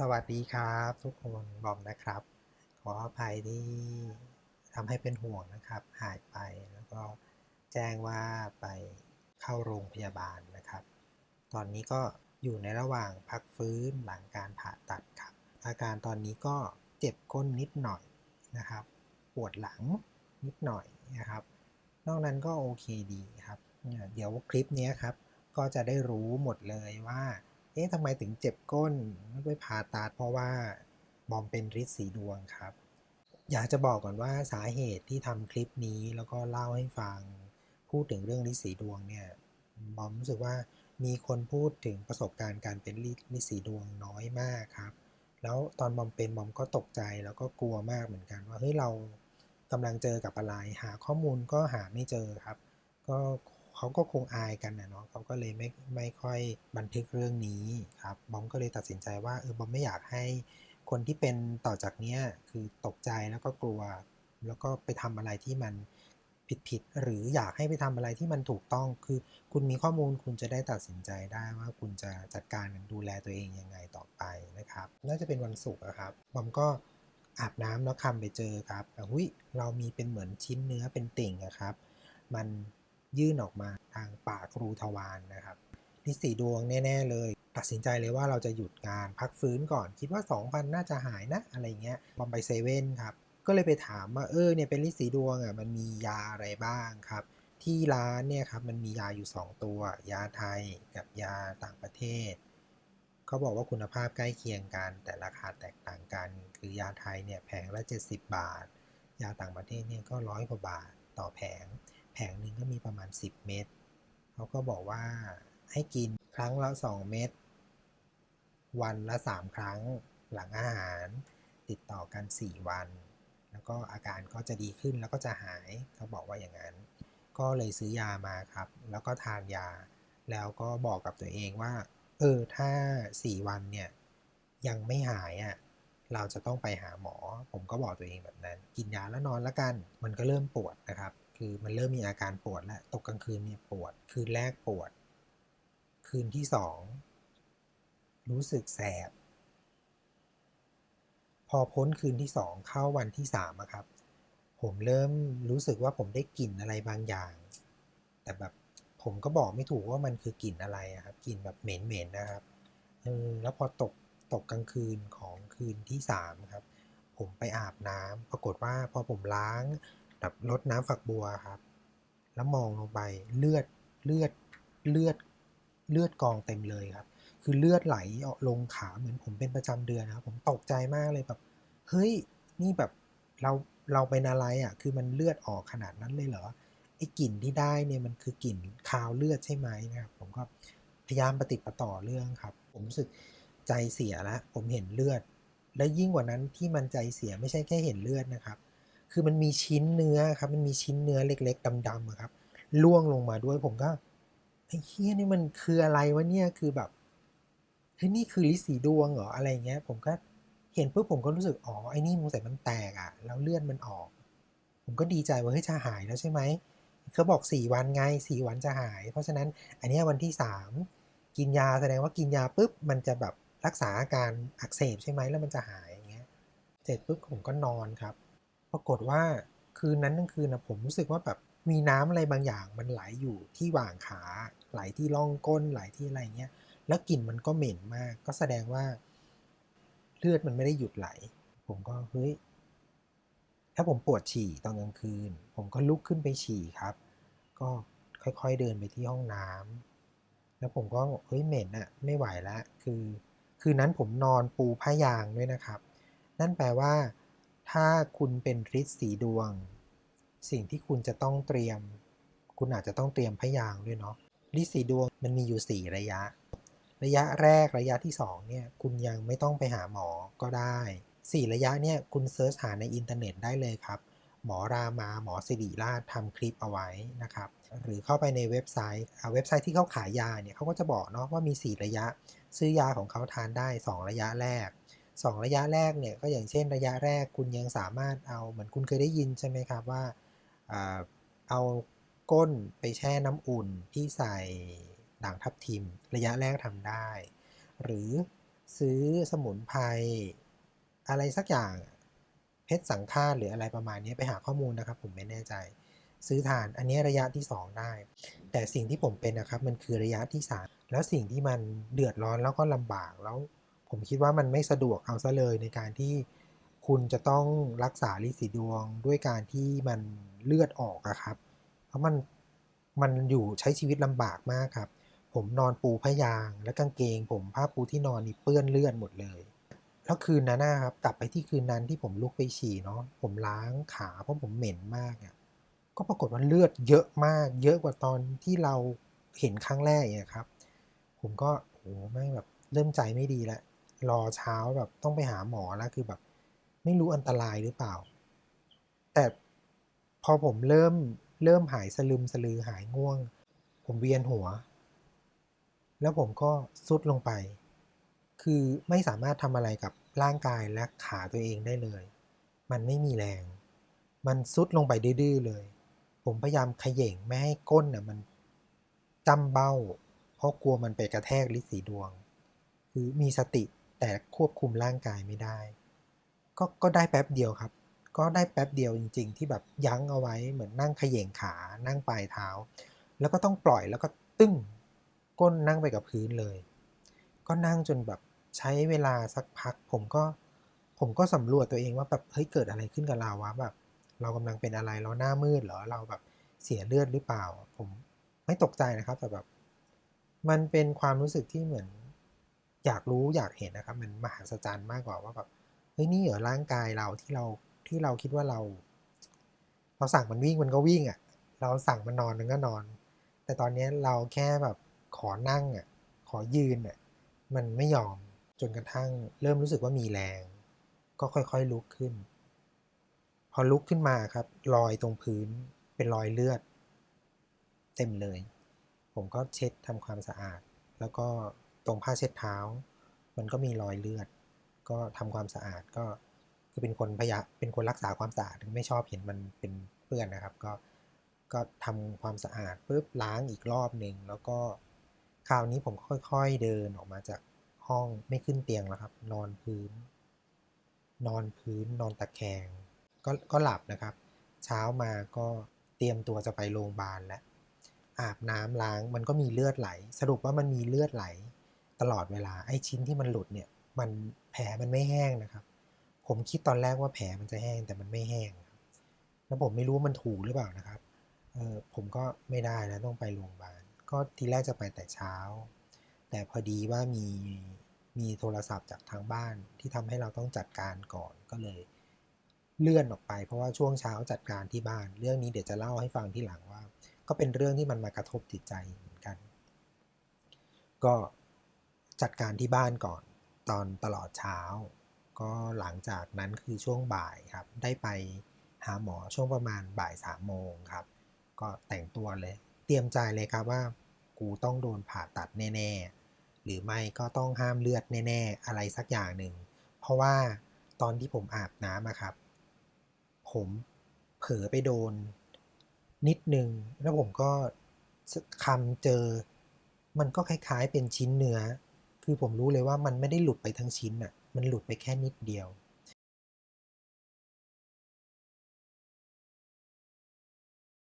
สวัสดีครับทุกคนบอมนะครับ ขออภัยที่ทำให้เป็นห่วงนะครับ หายไปแล้วก็แจ้งว่าไปเข้าโรงพยาบาลนะครับ ตอนนี้ก็อยู่ในระหว่างพักฟื้นหลังการผ่าตัดครับ อาการตอนนี้ก็เจ็บก้นนิดหน่อยนะครับ ปวดหลังนิดหน่อยนะครับ นอกนั้นก็โอเคดีครับ เดี๋ยวคลิปนี้ครับก็จะได้รู้หมดเลยว่า เอ๊ะทำไมถึงเจ็บก้นไม่ไปผ่าตัดเพราะว่าบอมเป็นฤทธิ์สีดวงครับ อยากจะบอกก่อนว่าสาเหตุที่ทำคลิปนี้แล้วก็เล่าให้ฟัง พูดถึงเรื่องฤทธิ์สีดวงเนี่ยบอมรู้สึกว่ามีคนพูดถึงประสบการณ์การเป็นฤทธิ์สีดวงน้อยมากครับ แล้วตอนบอมเป็นบอมก็ตกใจแล้วก็กลัวมากเหมือนกัน ว่าเฮ้ยเรากำลังเจอกับอะไรหาข้อมูลก็หาไม่เจอครับ ก็ เขาก็คงอายกันนะเนาะเขาก็เลยไม่ไม่ค่อยบันทึกเรื่องนี้ครับบอมก็เลยตัดสินใจว่าเออบอมไม่อยากให้คนที่เป็นต่อจากเนี้ยคือตกใจแล้วก็กลัว แล้วก็ไปทำอะไรที่มันผิดผิดหรืออยากให้ไปทำอะไรที่มันถูกต้องคือคุณมีข้อมูลคุณจะได้ตัดสินใจได้ว่าคุณจะจัดการดูแลตัวเองยังไงต่อไปนะครับน่าจะเป็นวันศุกร์อะครับบอมก็อาบน้ำแล้วคำไปเจอครับแต่หุ้ยเรามีเป็นเหมือนชิ้นเนื้อเป็นติ่งอะครับ มัน ยื่นออกมาทางปากรูทวารนนะครับนิสีดวงแน่ ๆ เลย ตัดสินใจเลยว่าเราจะหยุดงานพักฟื้นก่อนคิดว่า 2,000 น่าจะหายนะ อะไรเงี้ยบอมไปเซเว่นครับ ก็เลยไปถามว่า เออเนี่ยเป็นลิสีดวงอะมันมียาอะไรบ้างครับ ที่ร้านเนี่ยครับมันมียาอยู่ 2 ตัว ยาไทยกับยาต่างประเทศเขาบอกว่าคุณภาพใกล้เคียงกัน แต่ราคาแตกต่างกัน คือยาไทยเนี่ยแผงละ 70 บาท ยาต่างประเทศเนี่ยก็ร้อยกว่าบาทต่อแผง แผงหนึ่งก็มีประมาณ 10 เม็ดเขาก็บอกว่าให้กินครั้งละ 2 เม็ดวันละ 3 ครั้งหลังอาหาร ติดต่อกัน 4 วัน แล้วก็อาการก็จะดีขึ้นแล้วก็จะหายเขาบอกว่าอย่างนั้น ก็เลยซื้อยามาครับ แล้วก็ทานยา แล้วก็บอกกับตัวเองว่า เออ ถ้า 4 วันเนี่ย ยังไม่หายอะเราจะต้องไปหาหมอ ผมก็บอกตัวเองแบบนั้น กินยาแล้วนอนแล้วกัน มันก็เริ่มปวดนะครับ คือมันเริ่มมีอาการปวดแล้ว ตกกลางคืนเนี่ยปวด คืนแรกปวด คืนที่สองรู้สึกแสบ พอพ้นคืนที่สองเข้าวันที่สามครับ ผมเริ่มรู้สึกว่าผมได้กลิ่นอะไรบางอย่าง แต่แบบผมก็บอกไม่ถูกว่ามันคือกลิ่นอะไรครับ กลิ่นแบบเหม็นๆนะครับเออแล้วพอตกตกกลางคืนของคืนที่สามครับ ผมไปอาบน้ำปรากฏว่าพอผมล้าง แบบรดน้ำฝักบัวครับ แล้วมองลงไปเลือดเลือดเลือดเลือดกองเต็มเลยครับ คือเลือดไหลออกลงขาเหมือนผมเป็นประจำเดือนนะครับ ผมตกใจมากเลยแบบ เฮ้ยนี่แบบเราเราเป็นอะไรอะ คือมันเลือดออกขนาดนั้นเลยเหรอไอ้กลิ่นที่ได้เนี่ยมันคือกลิ่นคาวเลือดใช่ไหมนะครับ ผมก็พยายามปฏิประต่อเรื่องครับ ผมรู้สึกใจเสียแล้วผมเห็นเลือด และยิ่งกว่านั้นที่มันใจเสียไม่ใช่แค่เห็นเลือดนะครับ คือมันมีชิ้นเนื้อครับ มันมีชิ้นเนื้อเล็ก ๆดำๆครับล่วงลงมาด้วยผมก็ไอ้เฮียนี่มันคืออะไรวะเนี่ยคือแบบเฮ้ยนี่คือลิสีดวงเหรออะไรเงี้ย ผมก็เห็นปุ๊บผมก็รู้สึกอ๋อไอ้นี่มันใส่มันแตกอะแล้วเลือดมันออก ผมก็ดีใจว่าเฮ้ยจะหายแล้วใช่ไหมเขาบอกสี่วันไงสี่วันจะหาย เพราะฉะนั้นอันนี้วันที่สามกินยาแสดงว่ากินยาปุ๊บมันจะแบบรักษาอาการอักเสบใช่ไหมแล้วมันจะหายอย่างเงี้ยเสร็จปุ๊บผมก็นอนครับ รากฏว่าคืนนั้นทั้งคืนนะผมรู้สึกว่าแบบมีน้ำอะไรบางอย่างมันไหลอยู่ที่หว่างขาไหลที่ร่องก้นไหลที่อะไรเงี้ยแล้วกลิ่นมันก็เหม็นมาก ก็แสดงว่า เลือดมันไม่ได้หยุดไหล ผมก็เฮ้ยถ้าผมปวดฉี่ตอนกลางคืน ผมก็ลุกขึ้นไปฉี่ครับ ก็ค่อยๆเดินไปที่ห้องน้ำแล้วผมก็เฮ้ยเหม็นอะไม่ไหวแล้วคือ คืนนั้นผมนอนปูผ้ายางด้วยนะครับ นั่นแปลว่า ถ้าคุณเป็นฤทธิ์สีดวง สิ่งที่คุณจะต้องเตรียม คุณอาจจะต้องเตรียมพยางด้วยเนาะฤทธิ์สีดวงมันมีอยู่ 4 ระยะ ระยะแรกระยะที่2เนี่ยคุณยังไม่ต้องไปหาหมอก็ได้ 4 ระยะเนี่ยคุณเซิร์ชหาในอินเทอร์เน็ตได้เลยครับ หมอรามาหมอสิริราชทำคลิปเอาไว้นะครับ หรือเข้าไปในเว็บไซต์เว็บไซต์ที่เขาขายยาเนี่ยเขาก็จะบอกเนาะว่ามี 4 ระยะ ซื้อยาของเขาทานได้ 2 ระยะแรก 2 ระยะแรกเนี่ยก็อย่างเช่นระยะแรกคุณยังสามารถเอาเหมือนคุณเคยได้ยินใช่ไหมครับว่าเอาก้นไปแช่น้ำอุ่นที่ใส่ด่างทับทิม ระยะแรกทำได้ หรือซื้อสมุนไพรอะไรสักอย่างเพชรสังฆาตหรืออะไรประมาณนี้ไปหาข้อมูลนะครับผมไม่แน่ใจ ซื้อทานอันนี้ระยะที่ 2 ได้ แต่สิ่งที่ผมเป็นนะครับมันคือระยะที่ 3 แล้วสิ่งที่มันเดือดร้อนแล้วก็ลำบากแล้ว ผมคิดว่ามันไม่สะดวกเอาซะเลยในการที่คุณจะต้องรักษาลิสีดวงด้วยการที่มันเลือดออกอะครับ เพราะมันมันอยู่ใช้ชีวิตลำบากมากครับ ผมนอนปูผ้ายางและกางเกง ผมผ้าปูที่นอนนี่เปื้อนเลือดหมดเลยแล้วคืนนั้นนะครับกลับไปที่คืนนั้นที่ผมลุกไปฉี่เนาะผมล้างขาเพราะผมเหม็นมากอะก็ปรากฏว่าเลือดเยอะมาก เยอะกว่าตอนที่เราเห็นครั้งแรกเนี่ยครับ ผมก็โอ้ไม่แบบเริ่มใจไม่ดีแล้ว รอเช้าแบบต้องไปหาหมอแล้วคือแบบ ไม่รู้อันตรายหรือเปล่า แต่พอผมเริ่มเริ่มหายสลึมสลือหายง่วง ผมเวียนหัว แล้วผมก็ซุดลงไป คือไม่สามารถทำอะไรกับร่างกายและขาตัวเองได้เลย มันไม่มีแรง มันซุดลงไปดื้อเลย ผมพยายามขย่งไม่ให้ก้นน่ะมันจำเบ้า เพราะกลัวมันไปกระแทกลิสีดวง คือมีสติ แต่ควบคุมร่างกายไม่ได้ ก็ก็ได้แป๊บเดียวครับ ก็ได้แป๊บเดียวจริง ๆ ที่แบบยั้งเอาไว้เหมือนนั่งขย่งขา นั่งปลายเท้า แล้วก็ต้องปล่อยแล้วก็ตึ้งก้นนั่งไปกับพื้นเลย ก็นั่งจนแบบใช้เวลาสักพัก ผมก็ผมก็สำรวจตัวเองว่าแบบเฮ้ยเกิดอะไรขึ้นกับเราวะแบบ เรากำลังเป็นอะไรเราหน้ามืดเหรอเราแบบเสียเลือดหรือเปล่า ผมไม่ตกใจนะครับ แต่แบบ มันเป็นความรู้สึกที่เหมือน อยากรู้อยากเห็นนะครับมันมหัศจรรย์มากกว่าว่าแบบเฮ้ยนี่เหรอร่างกายเราที่เราที่เราคิดว่าเรา เราสั่งมันวิ่งมันก็วิ่งอะ่ะ เราสั่งมันนอนมันก็นอน แต่ตอนนี้เราแค่แบบขอนั่งอะ่ะขอยืนอะ่ะมันไม่ยอมจนกระทั่ง เริ่มรู้สึกว่ามีแรง ก็ค่อยๆลุกขึ้น พอลุกขึ้นมาครับ รอยตรงพื้นเป็นรอยเลือด เต็มเลย ผมก็เช็ดทำความสะอาด แล้วก็ ตรงผ้าเช็ดเท้า มันก็มีรอยเลือด ก็ทำความสะอาดก็คือเป็นคนพยาเป็นคนรักษาความสะอาดไม่ชอบเห็นมันเป็นเปื้อนนะครับ ก็ก็ทำความสะอาดปุ๊บล้างอีกรอบหนึ่งแล้วก็คราวนี้ผมค่อยๆเดินออกมาจากห้องไม่ขึ้นเตียงแล้วครับ นอนพื้น นอนพื้นนอนตะแคงก็ก็หลับนะครับ เช้ามาก็เตรียมตัวจะไปโรงพยาบาลแล้วอาบน้ำล้างมันก็มีเลือดไหล สรุปว่ามันมีเลือดไหล ตลอดเวลาไอ้ชิ้นที่มันหลุดเนี่ยมันแผลมันไม่แห้งนะครับ ผมคิดตอนแรกว่าแผลมันจะแห้งแต่มันไม่แห้งแล้วผมไม่รู้มันถูกหรือเปล่านะครับเออผมก็ไม่ได้แล้วต้องไปโรงพยาบาลก็ทีแรกจะไปแต่เช้า แต่พอดีว่ามีมีโทรศัพท์จากทางบ้านที่ทำให้เราต้องจัดการก่อนก็เลย เลื่อนออกไป เพราะว่าช่วงเช้าจัดการที่บ้าน เรื่องนี้เดี๋ยวจะเล่าให้ฟังที่หลังว่า ก็เป็นเรื่องที่มันมากระทบจิตใจเหมือนกัน ก็ จัดการที่บ้านก่อนตอนตลอดเช้า ก็หลังจากนั้นคือช่วงบ่ายครับ ได้ไปหาหมอช่วงประมาณบ่ายสามโมงครับ ก็แต่งตัวเลย เตรียมใจเลยครับว่า กูต้องโดนผ่าตัดแน่ๆ หรือไม่ก็ต้องห้ามเลือดแน่ๆ อะไรสักอย่างหนึ่ง เพราะว่าตอนที่ผมอาบน้ำครับ ผมเผลอไปโดน นิดนึง แล้วผมก็คำเจอ มันก็คล้ายๆเป็นชิ้นเนื้อ คือผมรู้เลยว่ามันไม่ได้หลุดไปทั้งชิ้นอะมันหลุดไปแค่นิดเดียว